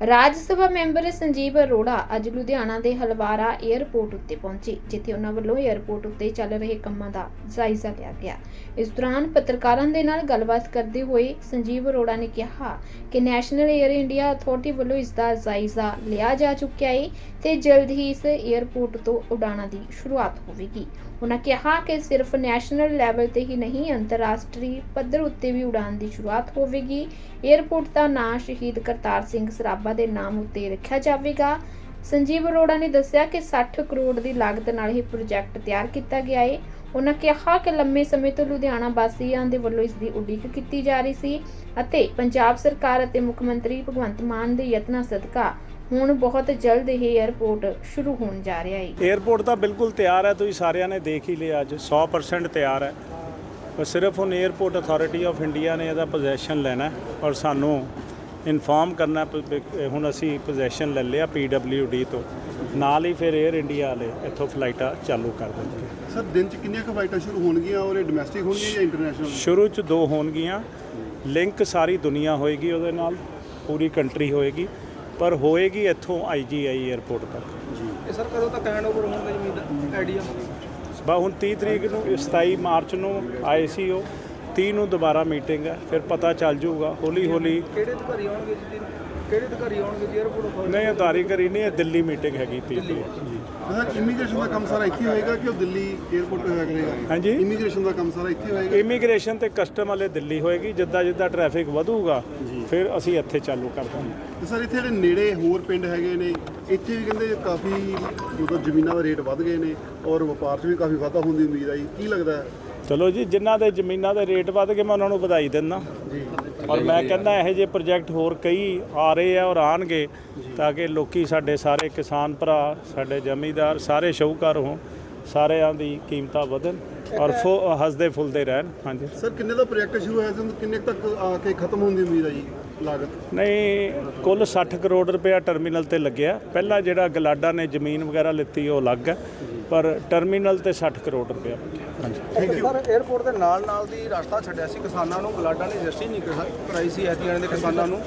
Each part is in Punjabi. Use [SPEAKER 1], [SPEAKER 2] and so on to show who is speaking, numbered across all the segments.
[SPEAKER 1] ਰਾਜ ਸਭਾ ਮੈਂਬਰ ਸੰਜੀਵ ਅਰੋੜਾ ਅੱਜ ਲੁਧਿਆਣਾ ਦੇ ਹਲਵਾਰਾ 에ਅਰਪੋਰਟ ਉੱਤੇ ਪਹੁੰਚੇ, ਜਿੱਥੇ ਉਹਨਾਂ ਵੱਲੋਂ 에ਅਰਪੋਰਟ ਉੱਤੇ ਚੱਲ ਰਹੇ ਕੰਮਾਂ ਦਾ ਜਾਇਜ਼ਾ ਲਿਆ ਗਿਆ। ਇਸ ਦੌਰਾਨ ਪੱਤਰਕਾਰਾਂ ਦੇ ਨਾਲ ਗੱਲਬਾਤ ਕਰਦੇ ਹੋਏ ਸੰਜੀਵ ਅਰੋੜਾ ਨੇ ਕਿਹਾ ਕਿ ਨੈਸ਼ਨਲ 에ਅਰ ਇੰਡੀਆ ਅਥਾਰਟੀ ਵੱਲੋਂ ਇਸ ਦਾ ਜਾਇਜ਼ਾ ਲਿਆ ਜਾ ਚੁੱਕਿਆ ਹੈ ਤੇ ਜਲਦ ਹੀ ਇਸ 에ਅਰਪੋਰਟ ਤੋਂ ਉਡਾਣਾਂ ਦੀ ਸ਼ੁਰੂਆਤ ਹੋਵੇਗੀ। ਉਹਨਾਂ ਕਿਹਾ ਕਿ ਸਿਰਫ ਨੈਸ਼ਨਲ ਲੈਵਲ ਤੇ ਹੀ ਨਹੀਂ, ਅੰਤਰਰਾਸ਼ਟਰੀ ਪੱਧਰ ਉੱਤੇ ਵੀ ਉਡਾਣ ਦੀ ਸ਼ੁਰੂਆਤ ਹੋਵੇਗੀ। 에ਅਰਪੋਰਟ ਦਾ ਨਾਂ ਸ਼ਹੀਦ ਕਰਤਾਰ ਸਿੰਘ ਸਰਾਭਾ ਬਾਬਾ ਦੇ ਨਾਮ ਉੱਤੇ ਰੱਖਿਆ ਜਾਵੇਗਾ। ਸੰਜੀਵ ਅਰੋੜਾ ਨੇ ਦੱਸਿਆ ਕਿ 60 ਕਰੋੜ ਦੀ ਲਾਗਤ ਨਾਲ ਇਹ ਪ੍ਰੋਜੈਕਟ ਤਿਆਰ ਕੀਤਾ ਗਿਆ ਹੈ ਉਹਨਾਂ ਕਿਹਾ ਕਿ ਲੰਮੇ ਸਮੇਂ ਤੋਂ ਲੁਧਿਆਣਾ ਵਾਸੀਆਂ ਦੇ ਵੱਲੋਂ ਇਸ ਦੀ ਉਡੀਕ ਕੀਤੀ ਜਾ ਰਹੀ ਸੀ ਅਤੇ ਪੰਜਾਬ ਸਰਕਾਰ ਅਤੇ ਮੁੱਖ ਮੰਤਰੀ ਭਗਵੰਤ ਮਾਨ ਦੇ ਯਤਨਾਂ ਸਦਕਾ ਹੁਣ ਬਹੁਤ ਜਲਦ ਇਹ 에ਅਰਪੋਰਟ ਸ਼ੁਰੂ ਹੋਣ ਜਾ ਰਿਹਾ ਹੈ
[SPEAKER 2] 에ਅਰਪੋਰਟ ਤਾਂ ਬਿਲਕੁਲ ਤਿਆਰ ਹੈ, ਤੁਸੀਂ ਸਾਰਿਆਂ ਨੇ ਦੇਖ ਹੀ ਲਿਆ ਅੱਜ 100% ਤਿਆਰ ਹੈ। ਸਿਰਫ ਹੁਣ 에ਅਰਪੋਰਟ ਅਥਾਰਟੀ ਆਫ ਇੰਡੀਆ ਨੇ ਇਹਦਾ ਪੋਜੈਸ਼ਨ ਲੈਣਾ ਔਰ ਸਾਨੂੰ ਇਨਫਾਰਮ ਕਰਨਾ ਹੁਣ ਅਸੀਂ ਪੋਜੈਸ਼ਨ ਲੈ ਲਿਆ PWD ਤੋਂ। ਨਾਲ ਹੀ ਫਿਰ 에ਅਰ ਇੰਡੀਆ ਵਾਲੇ ਇੱਥੋਂ ਫਲਾਈਟਾਂ ਚਾਲੂ ਕਰ ਦੇਣਗੇ
[SPEAKER 3] ਸਰ ਦਿਨ ਚ ਕਿੰਨੀਆਂ ਕੁ ਫਲਾਈਟਾਂ ਸ਼ੁਰੂ ਹੋਣਗੀਆਂ ਔਰ ਇਹ ਡੋਮੈਸਟਿਕ ਹੋਣਗੀਆਂ ਜਾਂ ਇੰਟਰਨੈਸ਼ਨਲ
[SPEAKER 2] ਸ਼ੁਰੂ ਚ ਦੋ ਹੋਣਗੀਆਂ। ਲਿੰਕ ਸਾਰੀ ਦੁਨੀਆ ਹੋਏਗੀ ਉਹਦੇ ਨਾਲ ਪੂਰੀ ਕੰਟਰੀ ਹੋਏਗੀ ਪਰ ਹੋਏਗੀ ਇੱਥੋਂ ਆਈਜੀਆਈ 에ਅਰਪੋਰਟ ਤੱਕ।
[SPEAKER 4] ਇਹ ਸਰ ਕਦੋਂ ਤੱਕ ਹੈਂਡਓਵਰ ਹੋਣ ਦਾ ਜੀ ਆਈਡੀਆ
[SPEAKER 2] ਬਾ ਹੁਣ 30 ਤਰੀਕ ਨੂੰ 27 ਮਾਰਚ ਨੂੰ ਆਏ ਸੀ ਉਹ। 30 ਨੂੰ ਦੁਬਾਰਾ ਮੀਟਿੰਗ ਹੈ ਫਿਰ ਪਤਾ ਚੱਲ ਜਾਊਗਾ ਹੌਲੀ ਹੌਲੀ।
[SPEAKER 4] ਕਿਹੜੇ ਅਧਿਕਾਰੀ ਆਉਣਗੇ ਜੀ ਕਿਹੜੇ ਅਧਿਕਾਰੀ ਆਉਣਗੇ ਜੀ? 에ਅਰਪੋਰਟ ਅਥਾਰਟੀ
[SPEAKER 2] ਨਹੀਂ ਉਤਾਰੀ ਕਰੀ ਨਹੀਂ ਇਹ ਦਿੱਲੀ ਮੀਟਿੰਗ ਹੈਗੀ 30 ਤਰੀਕ
[SPEAKER 3] ਸਰ ਇਮੀਗ੍ਰੇਸ਼ਨ ਦਾ ਕੰਮ ਸਾਰਾ ਇੱਥੇ ਹੋਏਗਾ ਕਿ ਉਹ ਦਿੱਲੀ 에ਅਰਪੋਰਟ ਤੇ ਹੋਏਗਾ
[SPEAKER 2] ਹਾਂਜੀ?
[SPEAKER 3] ਇਮੀਗ੍ਰੇਸ਼ਨ ਦਾ ਕੰਮ ਸਾਰਾ ਇੱਥੇ ਹੋਏਗਾ?
[SPEAKER 2] ਇਮੀਗ੍ਰੇਸ਼ਨ ਤੇ ਕਸਟਮ ਵਾਲੇ ਦਿੱਲੀ ਹੋਏਗੀ ਜਿੱਦਾਂ ਜਿੱਦਾਂ ਟ੍ਰੈਫਿਕ ਵਧੂਗਾ ਫਿਰ ਅਸੀਂ ਇੱਥੇ ਚਾਲੂ ਕਰ ਦਾਂਗੇ।
[SPEAKER 3] ਤੇ ਸਰ ਇੱਥੇ ਜਿਹੜੇ ਨੇੜੇ ਹੋਰ ਪਿੰਡ ਹੈਗੇ ਨੇ ਇੱਥੇ ਵੀ ਕਹਿੰਦੇ ਕਾਫੀ ਮਤਲਬ ਜ਼ਮੀਨਾਂ ਦੇ ਰੇਟ ਵੱਧ ਗਏ ਨੇ ਔਰ ਵਪਾਰ 'ਚ ਵੀ ਕਾਫੀ ਵਾਧਾ ਹੋਣ ਦੀ ਉਮੀਦ ਆਈ। ਕੀ ਲੱਗਦਾ ਹੈ?
[SPEAKER 2] ਚਲੋ ਜੀ ਜਿਨ੍ਹਾਂ ਦੇ ਜ਼ਮੀਨਾਂ ਦੇ ਰੇਟ ਵੱਧ ਗਏ ਮੈਂ ਉਹਨਾਂ ਨੂੰ ਵਧਾਈ ਦਿੰਦਾ। ਔਰ ਮੈਂ ਕਹਿੰਦਾ ਇਹੋ ਜਿਹੇ ਪ੍ਰੋਜੈਕਟ ਹੋਰ ਕਈ ਆ ਰਹੇ ਆ ਔਰ ਆਣਗੇ ਤਾਂ ਕਿ ਲੋਕੀ ਸਾਡੇ ਸਾਰੇ ਕਿਸਾਨ ਭਰਾ ਸਾਡੇ ਜ਼ਮੀਂਦਾਰ ਸਾਰੇ ਸ਼ਾਹੂਕਾਰ ਹੋਣ ਸਾਰਿਆਂ ਦੀ ਕੀਮਤਾਂ ਵਧਣ ਔਰ ਹੱਸਦੇ ਫੁੱਲਦੇ ਰਹਿਣ। ਹਾਂਜੀ।
[SPEAKER 3] ਸਰ ਕਿੰਨੇ ਦਾ ਪ੍ਰੋਜੈਕਟ ਸ਼ੁਰੂ ਹੋਇਆ ਸੀ? ਕਿੰਨੇ ਤੱਕ ਆ ਕੇ ਖਤਮ ਹੋਣ ਦੀ ਉਮੀਦ ਹੈ ਜੀ? ਲਾਗਤ?
[SPEAKER 2] ਨਹੀਂ ਕੁੱਲ 60 ਕਰੋੜ ਰੁਪਇਆ ਟਰਮੀਨਲ ਤੇ ਲੱਗਿਆ। ਪਹਿਲਾਂ ਜਿਹੜਾ ਗਲਾਡਾ ਨੇ ਜ਼ਮੀਨ ਵਗੈਰਾ ਲਿੱਤੀ ਉਹ ਅਲੱਗ ਹੈ ਪਰ ਟਰਮੀਨਲ ਤੇ 60 ਕਰੋੜ ਰੁਪਇਆ ਲੱਗਿਆ ਹਾਂਜੀ।
[SPEAKER 4] ਸਰ 에ਅਰਪੋਰਟ ਦੇ ਨਾਲ ਨਾਲ ਦੀ ਰਸਤਾ ਛੱਡਿਆ ਸੀ ਕਿਸਾਨਾਂ ਨੂੰ ਗਲਾਡਾ ਨੇ ਰਜਿਸਟਰੀ ਨਹੀਂ ਕਰਾ- ਕਰਾਈ ਸੀ ਐਤੀਆਂ ਦੇ ਕਿਸਾਨਾਂ ਨੂੰ।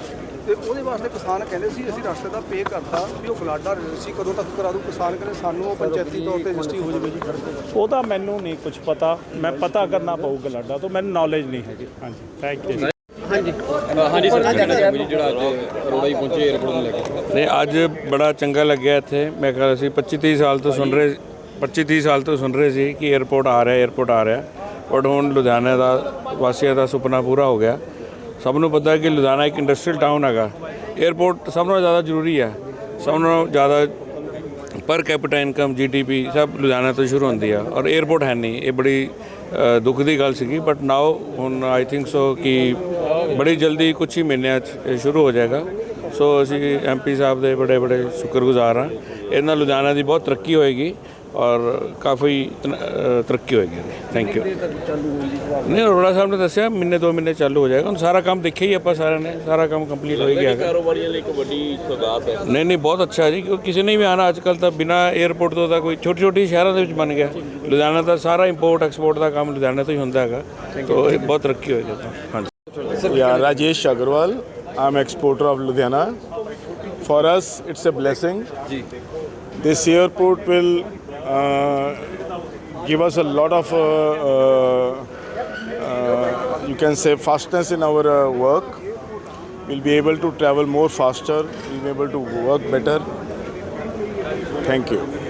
[SPEAKER 4] ਤੇ ਉਹਦੇ ਵਾਸਤੇ ਕਿਸਾਨ ਕਹਿੰਦੇ ਸੀ ਅਸੀਂ ਰਸਤੇ ਦਾ ਪੇ ਕਰਤਾ ਵੀ ਉਹ ਗਲਾਡਾ ਰਜਿਸਟਰੀ ਕਦੋਂ ਤੱਕ ਕਰਾ ਦੂ ਕਿਸਾਨ ਕਹਿੰਦੇ ਸਾਨੂੰ ਉਹ ਪੰਚਾਇਤੀ ਤੌਰ ਤੇ ਰਜਿਸਟਰੀ ਹੋ ਜਾਵੇ ਜੀ
[SPEAKER 2] ਉਹਦਾ ਮੈਨੂੰ ਨਹੀਂ ਕੁਝ ਪਤਾ। ਮੈਂ ਪਤਾ ਕਰਨਾ ਪਊ ਗਲਾਡਾ ਤੋਂ ਮੈਨੂੰ ਨੌਲੇਜ ਨਹੀਂ ਹੈਗੀ। ਹਾਂਜੀ ਥੈਂਕ ਯੂ
[SPEAKER 5] ਹਾਂਜੀ। ਹਾਂਜੀ ਸਰ ਜਿਹੜਾ ਅੱਜ ਅਰੋੜਾ ਹੀ ਪਹੁੰਚੇ 에어ਪੋਰਟ ਨੂੰ ਲੈ ਕੇ।
[SPEAKER 6] ਨੇ ਅੱਜ ਬੜਾ ਚੰਗਾ ਲੱਗਿਆ ਇੱਥੇ। ਮੈਂ ਕਹਿੰਦਾ ਸੀ 25 30 ਸਾਲ ਤੋਂ ਸੁਣ ਰਹੇ 25 30 ਸਾਲ ਤੋਂ ਸੁਣ ਰਹੇ ਸੀ ਕਿ 에어ਪੋਰਟ ਆ ਰਿਹਾ 에어ਪੋਰਟ ਆ ਰਿਹਾ। ਔਰ ਹੁਣ ਲੁਧਿਆਣਾ ਦਾ ਵਾਸੀਆਂ ਦਾ ਸੁਪਨਾ ਪੂਰਾ ਹੋ ਗਿਆ। ਸਭ ਨੂੰ ਪਤਾ ਹੈ ਕਿ ਲੁਧਿਆਣਾ ਇੱਕ ਇੰਡਸਟਰੀਅਲ ਟਾਊਨ ਹੈਗਾ। 에어ਪੋਰਟ ਸਭ ਨਾਲੋਂ ਜ਼ਿਆਦਾ ਜ਼ਰੂਰੀ ਹੈ। ਸਭ ਨਾਲੋਂ ਜ਼ਿਆਦਾ ਪਰ ਕੈਪੀਟਲ ਇਨਕਮ ਜੀਡੀਪੀ ਸਭ ਲੁਧਿਆਣਾ ਤੋਂ ਸ਼ੁਰੂ ਹੁੰਦੀ ਆ। ਔਰ 에어ਪੋਰਟ ਹੈ ਨਹੀਂ। ਇਹ ਬੜੀ ਦੁੱਖ ਦੀ ਗੱਲ ਸੀਗੀ। ਬਟ ਨਾਓ ਹੁਣ ਆਈ ਥਿੰਕ ਸੋ ਕਿ ਬੜੀ ਜਲਦੀ ਕੁਝ ਹੀ ਮਹੀਨਿਆਂ 'ਚ ਇਹ ਸ਼ੁਰੂ ਹੋ ਜਾਏਗਾ। ਸੋ ਅਸੀਂ ਐਮਪੀ ਸਾਹਿਬ ਦੇ ਬੜੇ ਬੜੇ ਸ਼ੁਕਰਗੁਜ਼ਾਰ ਹਾਂ। ਇਹਦੇ ਨਾਲ ਲੁਧਿਆਣਾ ਦੀ ਬਹੁਤ ਤਰੱਕੀ ਹੋਏਗੀ ਔਰ ਕਾਫੀ ਤਨ- ਅ, ਤਰੱਕੀ ਹੋਏਗੀ ਥੈਂਕ ਯੂ ਨਹੀਂ ਅਰੋੜਾ ਸਾਹਿਬ ਨੇ ਦੱਸਿਆ ਮਹੀਨੇ ਦੋ ਮਹੀਨੇ ਚਾਲੂ ਹੋ ਜਾਏਗਾ। ਹੁਣ ਸਾਰਾ ਕੰਮ ਦੇਖਿਆ ਹੀ ਆਪਾਂ ਸਾਰਿਆਂ ਨੇ। ਸਾਰਾ ਕੰਮ ਕੰਪਲੀਟ ਹੋ ਗਿਆ ਹੈਗਾ।
[SPEAKER 5] ਕਾਰੋਬਾਰੀਆਂ ਲਈ ਇੱਕ ਵੱਡੀ ਸੌਗਾਤ ਹੈ।
[SPEAKER 6] ਨਹੀਂ ਨਹੀਂ ਬਹੁਤ ਅੱਛਾ ਜੀ। ਕਿਉਂਕਿ ਕਿਸੇ ਨੇ ਵੀ ਆਣਾ ਅੱਜ ਕੱਲ ਤਾਂ ਬਿਨਾ 에ਅਰਪੋਰਟ ਤੋਂ ਤਾਂ ਕੋਈ ਛੋਟੀ ਛੋਟੀ ਸ਼ਹਿਰਾਂ ਦੇ ਵਿੱਚ ਬਣ ਗਿਆ। ਲੁਧਿਆਣਾ ਦਾ ਸਾਰਾ ਇੰਪੋਰਟ ਐਕਸਪੋਰਟ ਦਾ ਕੰਮ ਲੁਧਿਆਣਾ ਤੋਂ ਹੀ ਹੁੰਦਾ ਹੈਗਾ। ਤੋਂ ਇਹ ਬਹੁਤ ਤਰੱਕੀ ਹੋਏਗੀ ਤਾਂ ਹਾਂਜੀ।
[SPEAKER 7] Yeah, Rajesh Agarwal. I'm exporter of Ludhiana. For us, it's a blessing. This airport will uh, give us a lot of, uh, uh, uh, you can say, fastness in our uh, work. We'll be able to travel more faster. We'll be able to work better. Thank you.